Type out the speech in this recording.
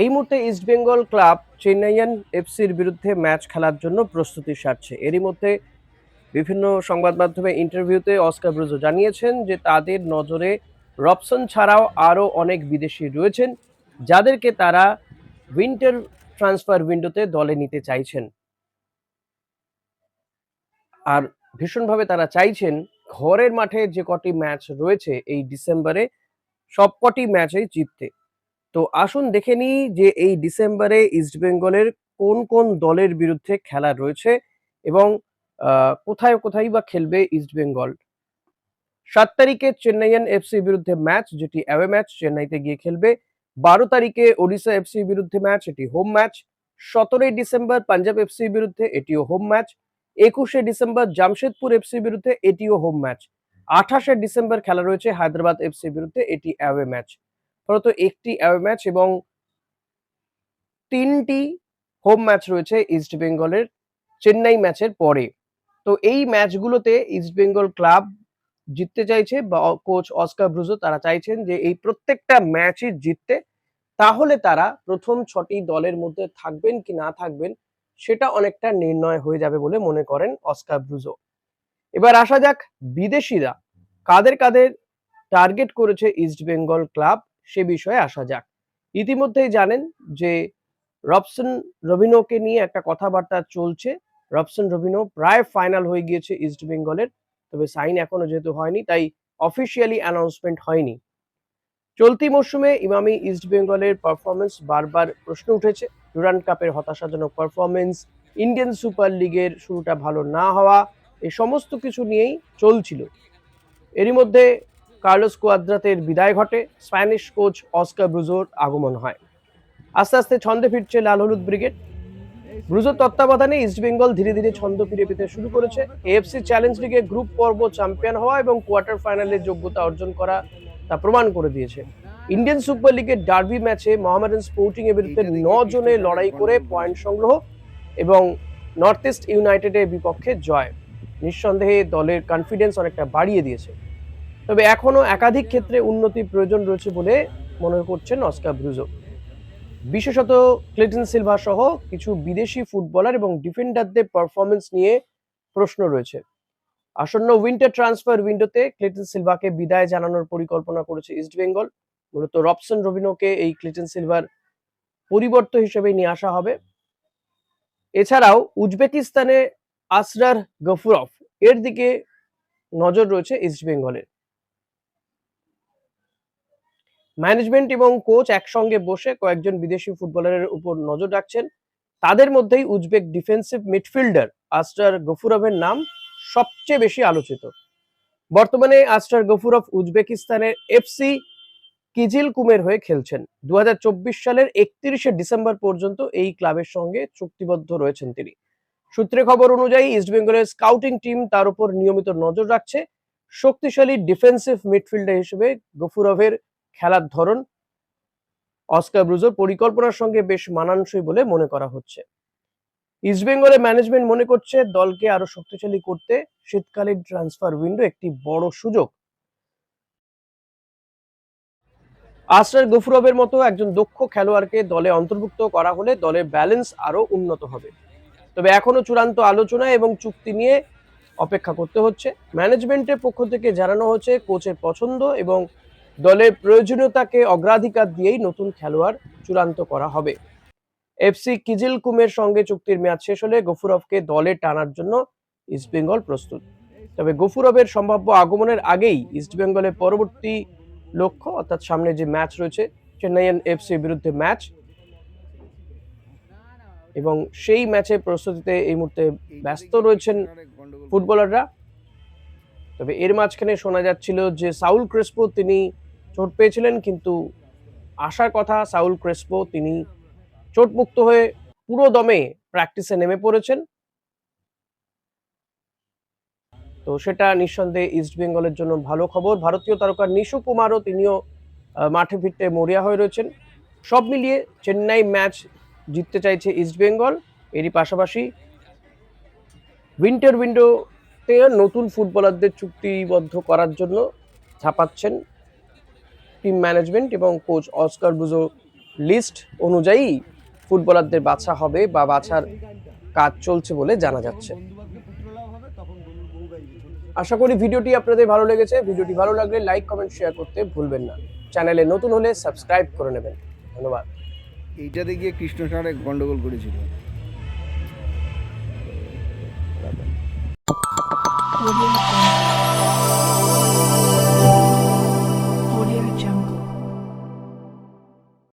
এই মুহূর্তে ইস্টবেঙ্গল ক্লাব চেন্নাইয়ান এফসির বিরুদ্ধে ম্যাচ খেলার জন্য প্রস্তুতি সারছে। এরই মধ্যে বিভিন্ন সংবাদ মাধ্যমে ইন্টারভিউতে অস্কার ব্রুজো জানিয়েছেন যে তাদের নজরে রবসন ছাড়াও আরও অনেক বিদেশি রয়েছেন, যাদেরকে তারা উইন্টার ট্রান্সফার উইন্ডোতে দলে নিতে চাইছেন। আর ভীষণভাবে তারা চাইছেন ঘরের মাঠে যে কটি ম্যাচ রয়েছে এই ডিসেম্বরে সবকটি ম্যাচেই জিততে। তো আসুন দেখে নিই যে এই ডিসেম্বরে ইস্টবেঙ্গলের কোন কোন দলের বিরুদ্ধে খেলা রয়েছে এবং কোথায় কোথায় বা খেলবে ইস্টবেঙ্গল সাত তারিখে চেন্নাইয়ান এফসি বিরুদ্ধে ম্যাচ, যেটি অ্যাওয়ে ম্যাচ, চেন্নাইতে গিয়ে খেলবে। বারো তারিখে ওড়িশা এফসি বিরুদ্ধে ম্যাচ, এটি হোম ম্যাচ। সতেরোই ডিসেম্বর পাঞ্জাব এফসি বিরুদ্ধে, এটিও হোম ম্যাচ। একুশে ডিসেম্বর জামশেদপুর এফসি বিরুদ্ধে, এটিও হোম ম্যাচ। আঠাশে ডিসেম্বর খেলা রয়েছে হায়দ্রাবাদ এফসি বিরুদ্ধে, এটি অ্যাওয়ে ম্যাচ। ফলত একটি অ্যাওয়ে ম্যাচ এবং তিনটি হোম ম্যাচ রয়েছে ইস্ট বেঙ্গলের চেন্নাই ম্যাচের পরে। তো এই ম্যাচগুলোতে ইস্ট বেঙ্গল ক্লাব জিততে চাইছে বা কোচ অস্কার ব্রুজো তারা চাইছেন যে এই প্রত্যেকটা ম্যাচই জিততে, তাহলে তারা প্রথম ছটি দলের মধ্যে থাকবেন কি না থাকবেন সেটা অনেকটা নির্ণয় হয়ে যাবে বলে মনে করেন অস্কার ব্রুজো। এবার আসা যাক বিদেশিরা, কাদের কাদের টার্গেট করেছে ইস্ট বেঙ্গল ক্লাব সে বিষয়ে আসা যাক। ইতিমধ্যেই জানেন যে রবসন রবিনোকে নিয়ে একটা কথাবার্তা চলছে। রবসন রবিনো প্রায় ফাইনাল হয়ে গিয়েছে ইস্ট বেঙ্গলের তবে সাইন এখনও যেহেতু হয়নি, তাই অফিসিয়ালি অ্যানাউন্সমেন্ট হয়নি। চলতি মরশুমে ইমামি ইস্ট বেঙ্গলের পারফরমেন্স বারবার প্রশ্ন উঠেছে। ডুরান্ড কাপের হতাশাজনক পারফরমেন্স ইন্ডিয়ান সুপার লিগের শুরুটা ভালো না হওয়া এই সমস্ত কিছু নিয়েই চলছিল। এরই মধ্যে কার্লোস কোয়াদ্রাতের বিদায় ঘটে, স্প্যানিশ কোচ অস্কার ব্রুজোর আগমন হয়। আস্তে আস্তে ছন্দে ফিরছে লাল হলুদ ব্রিগেড। ব্রুজোর তত্ত্বাবধানে ইস্টবেঙ্গল ধীরে ধীরে ছন্দ ফিরে পেতে শুরু করেছে। এএফসি চ্যালেঞ্জ লিগে গ্রুপ পর্ব চ্যাম্পিয়ন হওয়া এবং কোয়ার্টার ফাইনালের যোগ্যতা অর্জন করা তা প্রমাণ করে দিয়েছে। ইন্ডিয়ান সুপার লিগের ডার্বি ম্যাচে মোহামেডান স্পোর্টিং এর বিরুদ্ধে ন লড়াই করে পয়েন্ট সংগ্রহ এবং নর্থ ইস্ট ইউনাইটেডের বিপক্ষে জয়। নিঃসন্দেহে দলের কনফিডেন্স অনেকটা বাড়িয়ে দিয়েছে। তবে এখনও একাধিক ক্ষেত্রে উন্নতির প্রয়োজন রয়েছে বলে মনে করছেন অস্কার ব্রুজো। বিশেষত ক্লিটন সিলভা সহ কিছু বিদেশি ফুটবলার এবং ডিফেন্ডারদের পারফরমেন্স নিয়ে প্রশ্ন রয়েছে। আসন্ন উইন্টার ট্রান্সফার উইন্ডোতে ক্লিটন সিলভাকে বিদায় জানানোর পরিকল্পনা করেছে ইস্টবেঙ্গল মূলত রবসন রবিনোকে এই ক্লিটন সিলভার পরিবর্তন হিসেবে নিয়ে আসা হবে। এছাড়াও উজবেকিস্তানে আসরার গফুরফ, এর দিকে নজর রয়েছে ইস্টবেঙ্গলের ম্যানেজমেন্ট এবং কোচ একসঙ্গে বসে কয়েকজন বিদেশি ফুটবলারের উপর নজর রাখছেন। তাদের মধ্যেই উজবেক ডিফেন্সিভ মিডফিল্ডার আস্টার গফুরভের নাম সবচেয়ে বেশি আলোচিত। বর্তমানে আস্টার গফুরভ উজবেকিস্তানের এফসি কিজিল কুমের হয়ে খেলছেন। দুহাজার চব্বিশ সালের একত্রিশে ডিসেম্বর পর্যন্ত এই ক্লাবের সঙ্গে চুক্তিবদ্ধ রয়েছেন তিনি। সূত্রে খবর অনুযায়ী ইস্টবেঙ্গলের স্কাউটিং টিম তার উপর নিয়মিত নজর রাখছে। শক্তিশালী ডিফেন্সিভ মিডফিল্ডার হিসেবে গফুরভের খেলার ধরন অস্কার ব্রুজোর পরিকল্পনার সঙ্গে বেশ মানানসই বলে মনে করা হচ্ছে। ইস্টবেঙ্গলের ম্যানেজমেন্ট মনে করছে দলকে আরও শক্তিশালী করতে শীতকালীন ট্রান্সফার উইন্ডো একটি বড় সুযোগ। আসরার গফুরবের মতো একজন দক্ষ খেলোয়াড়কে দলে অন্তর্ভুক্ত করা হলে দলের ব্যালেন্স আরও উন্নত হবে। তবে এখনও চূড়ান্ত আলোচনা এবং চুক্তি নিয়ে অপেক্ষা করতে হচ্ছে। ম্যানেজমেন্টের পক্ষ থেকে জানানো হচ্ছে কোচের পছন্দ এবং দলের প্রয়োজনীয়তাকে অগ্রাধিকার দিয়েই নতুন খেলোয়াড় চূড়ান্ত করা হবে। এফসি কিজিল কুমের সঙ্গে চুক্তির মেয়াদ শেষ হলে গফুরভকে দলে টানার জন্য ইস্টবেঙ্গল প্রস্তুত। তবে গফুরভের সম্ভাব্য আগমনের আগেই ইস্টবেঙ্গলের পরবর্তী লক্ষ্য, অর্থাৎ সামনে যে ম্যাচ রয়েছে চেন্নাইয়ান এফসির বিরুদ্ধে ম্যাচ এবং সেই ম্যাচের প্রস্তুতিতে এই মুহূর্তে ব্যস্ত রয়েছেন ফুটবলাররা। তবে এর মাঝখানে শোনা যাচ্ছিল যে সাউল ক্রেসপো, তিনি চোট পেয়েছিলেন, কিন্তু আসার কথা সাউল ক্রেসপো, তিনি চোটমুক্ত হয়ে পুরো দমে প্র্যাকটিসে নেমে পড়েছেন। তো সেটা নিঃসন্দেহে ইস্ট বেঙ্গলের জন্য ভালো খবর। ভারতীয় তারকা নিশু কুমারও তিনিও মাঠে ফিরতে মরিয়া হয়ে রয়েছেন। সব মিলিয়ে চেন্নাই ম্যাচ জিততে চাইছে ইস্ট বেঙ্গল। এরই পাশাপাশি উইন্টার উইন্ডোতে নতুন ফুটবলারদের চুক্তিবদ্ধ করার জন্য ছাপাচ্ছেন টিম ম্যানেজমেন্ট এবং কোচ অস্কার বুজো লিস্ট অনুযায়ী ফুটবলারদের বাছা হবে বা বাছার কাজ চলছে বলে জানা যাচ্ছে। আশা করি ভিডিওটি আপনাদের ভালো লেগেছে। ভিডিওটি ভালো লাগলে লাইক কমেন্ট শেয়ার করতে ভুলবেন না। চ্যানেলে নতুন হলে সাবস্ক্রাইব করে নেবেন। ধন্যবাদ। এইটাতে গিয়ে কৃষ্ণসারে গন্ডগোল করেছিল। Audio Jungle.